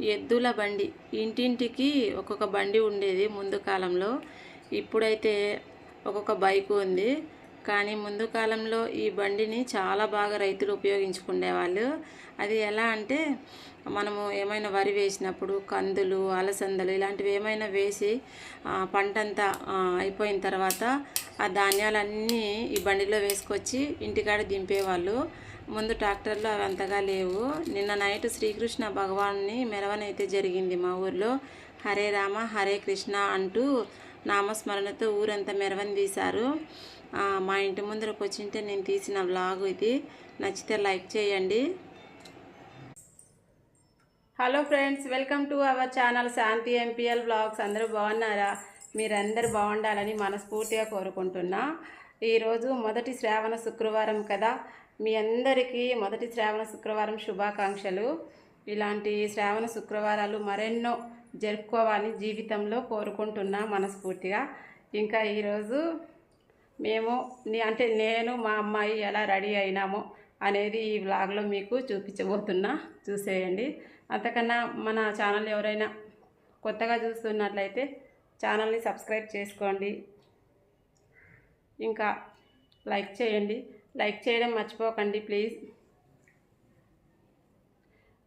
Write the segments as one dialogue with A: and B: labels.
A: ఎద్దుల బండి. ఇంటింటికి ఒక్కొక్క బండి ఉండేది ముందు కాలంలో. ఇప్పుడైతే ఒక్కొక్క బైక్ ఉంది. కానీ ముందు కాలంలో ఈ బండిని చాలా బాగా రైతులు ఉపయోగించుకునేవాళ్ళు అది ఎలా అంటే మనము ఏమైనా వరి వేసినప్పుడు కందులు అలసందలు ఇలాంటివి ఏమైనా వేసి పంట పంటంతా అయిపోయిన తర్వాత ఆ ధాన్యాలన్నీ ఈ బండిలో వేసుకొచ్చి ఇంటికాడ దింపేవాళ్ళు. ముందు ట్రాక్టర్లు అవి అంతగా లేవు. నిన్న నైట్ శ్రీకృష్ణ భగవాన్ని మెరవనైతే జరిగింది మా ఊర్లో. హరే రామ హరే కృష్ణ అంటూ నామస్మరణతో ఊరంతా మెరవని తీశారు. మా ఇంటి ముందరకు వచ్చింటే నేను తీసిన వ్లాగ్ ఇది. నచ్చితే లైక్ చేయండి. Hello friends welcome to our channel Shanti MPL blogs అందరూ బాగున్నారా? మీరందరూ బాగుండాలని మనస్ఫూర్తిగా కోరుకుంటున్నా. ఈరోజు మొదటి శ్రావణ శుక్రవారం కదా. మీ అందరికీ మొదటి శ్రావణ శుక్రవారం శుభాకాంక్షలు. ఇలాంటి శ్రావణ శుక్రవారాలు మరెన్నో జరుపుకోవాలని జీవితంలో కోరుకుంటున్నా మనస్ఫూర్తిగా. ఇంకా ఈరోజు మేము అంటే నేను మా అమ్మాయి ఎలా రెడీ అయినామో అనేది ఈ బ్లాగ్లో మీకు చూపించబోతున్నా. చూసేయండి. అంతకన్నా మన ఛానల్ ఎవరైనా కొత్తగా చూస్తున్నట్లయితే ఛానల్ని సబ్స్క్రైబ్ చేసుకోండి. ఇంకా లైక్ చేయండి. లైక్ చేయడం మర్చిపోకండి ప్లీజ్.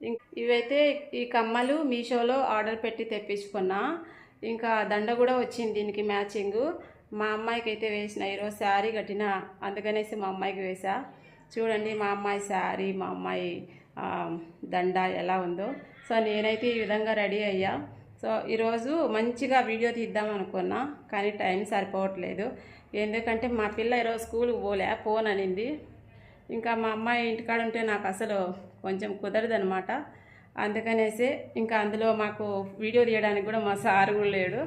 A: ఇం- ఇవైతే ఈ కమ్మలు మీషోలో ఆర్డర్ పెట్టి తెప్పించుకున్నా. ఇంకా దండ కూడా వచ్చింది దీనికి మ్యాచింగ్. మా అమ్మాయికి అయితే వేసిన ఈరోజు శారీ కట్టిన అందుకనేసి మా అమ్మాయికి వేసా. చూడండి మా అమ్మాయి శారీ మా అమ్మాయి దండ ఎలా ఉందో. సో నేనైతే ఈ విధంగా రెడీ అయ్యా. సో ఈరోజు మంచిగా వీడియో తీద్దాం అనుకున్నా కానీ టైం సరిపోవట్లేదు. ఎందుకంటే మా పిల్ల ఈరోజు స్కూల్కి పోలే ఫోన్ అనింది ఇంకా మా అమ్మాయి ఇంటికాడ ఉంటే నాకు అసలు కొంచెం కుదరదనమాట. అందుకనేసి ఇంకా అందులో మాకు వీడియో తీయడానికి కూడా మా సారు కూడా లేడు.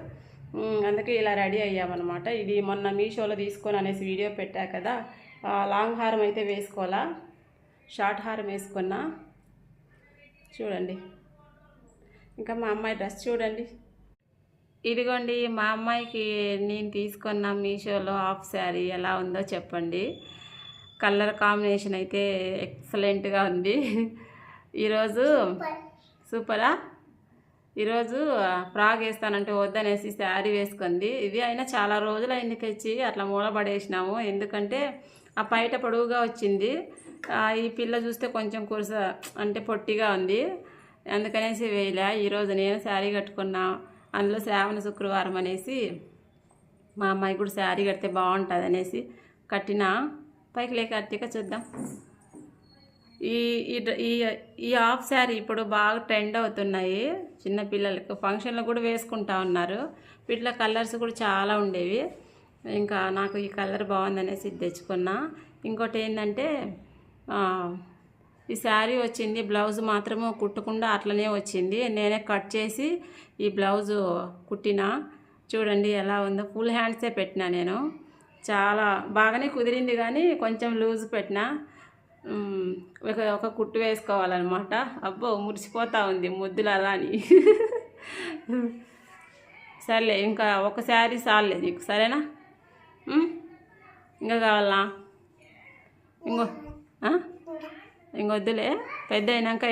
A: అందుకే ఇలా రెడీ అయ్యామన్నమాట. ఇది మొన్న మీషోలో తీసుకొని అనేసి వీడియో పెట్టా కదా. లాంగ్ హారం అయితే వేసుకోవాలా? షార్ట్ హారం వేసుకున్నా? చూడండి. ఇంకా మా అమ్మాయి డ్రెస్ చూడండి. ఇదిగోండి మా అమ్మాయికి నేను తీసుకున్న మీషోలో హాఫ్ శారీ ఎలా ఉందో చెప్పండి. కలర్ కాంబినేషన్ అయితే ఎక్సలెంట్గా ఉంది. ఈరోజు సూపరా? ఈరోజు ఫ్రాగ్ వేస్తానంటే వద్దనేసి శారీ వేసుకుంది. ఇది అయినా చాలా రోజులు అయింది అట్లా మూలబడేసినాము. ఎందుకంటే ఆ పైట పొడవుగా వచ్చింది. ఈ పిల్ల చూస్తే కొంచెం కురుస అంటే పొట్టిగా ఉంది. అందుకనేసి వేయలే. ఈరోజు నేను శారీ కట్టుకున్నా అందులో శ్రావణ శుక్రవారం అనేసి మా అమ్మాయి కూడా శారీ కడితే బాగుంటుంది అనేసి కట్టిన. పైకి లేక కట్టిక చూద్దాం. ఈ ఈ ఈ హాఫ్ శారీ ఇప్పుడు బాగా ట్రెండ్ అవుతున్నాయి చిన్న పిల్లలకు. ఫంక్షన్లో కూడా వేసుకుంటా ఉన్నారు. వీటిలో కలర్స్ కూడా చాలా ఉండేవి. ఇంకా నాకు ఈ కలర్ బాగుందనేసి తెచ్చుకున్నా. ఇంకోటి ఏంటంటే ఈ శారీ వచ్చింది బ్లౌజ్ మాత్రము కుట్టకుండా అట్లనే వచ్చింది. నేనే కట్ చేసి ఈ బ్లౌజు కుట్టిన. చూడండి ఎలా ఉందో. ఫుల్ హ్యాండ్సే పెట్టినా నేను. చాలా బాగానే కుదిరింది కానీ కొంచెం లూజ్ పెట్టిన. ఒక ఒక కుట్టు వేసుకోవాలన్నమాట. అబ్బో మురిసిపోతా ఉంది ముద్దులు అలా అని. సర్లే ఇంకా ఒక శారీ చాలే నీకు సరేనా? ఇంకా కావాలా? ఇంకో? ఇంకొద్దులే పెద్ద అయినాక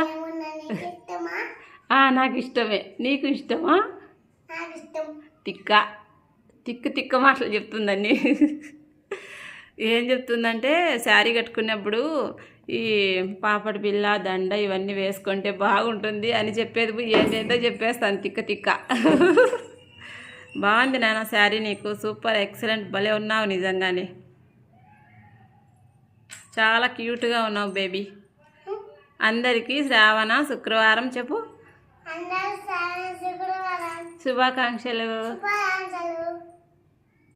B: ఏమన్నా నీకు ఇష్టమా?
A: నాకు ఇష్టమే. నీకు ఇష్టమా?
B: నాకు ఇష్టం.
A: తిక్క. తిక్కు తిక్క మాటలు చెప్తుందండి. ఏం చెప్తుందంటే శారీ కట్టుకున్నప్పుడు ఈ పాపడి పిల్ల దండ ఇవన్నీ వేసుకుంటే బాగుంటుంది అని చెప్పేది ఏంటేంటో చెప్పేస్తాను తిక్క తిక్క. బాగుంది నాన్న శారీ నీకు సూపర్ ఎక్సలెంట్ భలే ఉన్నావు నిజంగానే. చాలా క్యూట్గా ఉన్నావు బేబీ. అందరికీ శ్రావణ శుక్రవారం చెప్పు.
B: శుభాకాంక్షలు.